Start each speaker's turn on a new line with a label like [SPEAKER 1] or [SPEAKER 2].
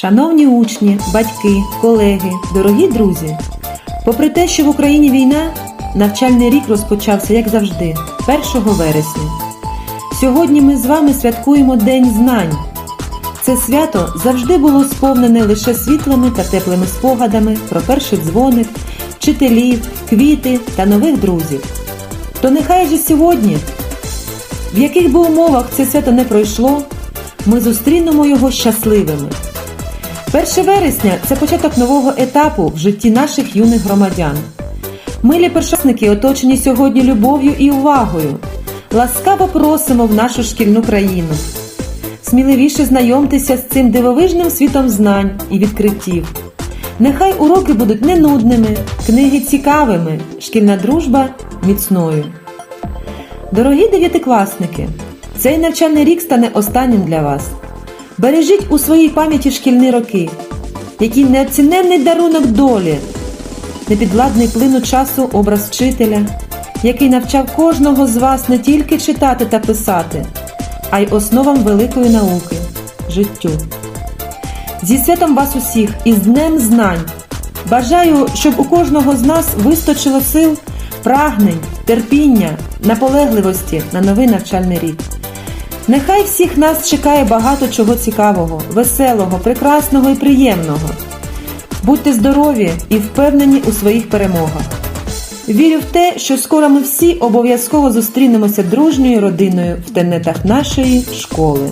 [SPEAKER 1] Шановні учні, батьки, колеги, дорогі друзі! Попри те, що в Україні війна, навчальний рік розпочався, як завжди, 1 вересня. Сьогодні ми з вами святкуємо День знань. Це свято завжди було сповнене лише світлими та теплими спогадами про перший дзвоник, вчителів, квіти та нових друзів. То нехай же сьогодні, в яких би умовах це свято не пройшло, ми зустрінемо його щасливими. 1 вересня це початок нового етапу в житті наших юних громадян. Милі першокласники оточені сьогодні любов'ю і увагою. Ласкаво просимо в нашу шкільну країну. Сміливіше знайомтеся з цим дивовижним світом знань і відкриттів. Нехай уроки будуть не нудними, книги цікавими, шкільна дружба міцною. Дорогі дев'ятикласники, цей навчальний рік стане останнім для вас. Бережіть у своїй пам'яті шкільні роки, який неоціненний дарунок долі, непідвладний плину часу образ вчителя, який навчав кожного з вас не тільки читати та писати, а й основам великої науки життю. Зі святом вас усіх і з Днем Знань! Бажаю, щоб у кожного з нас вистачило сил, прагнень, терпіння, наполегливості на новий навчальний рік. Нехай всіх нас чекає багато чого цікавого, веселого, прекрасного і приємного. Будьте здорові і впевнені у своїх перемогах. Вірю в те, що скоро ми всі обов'язково зустрінемося дружньою родиною в тенетах нашої школи.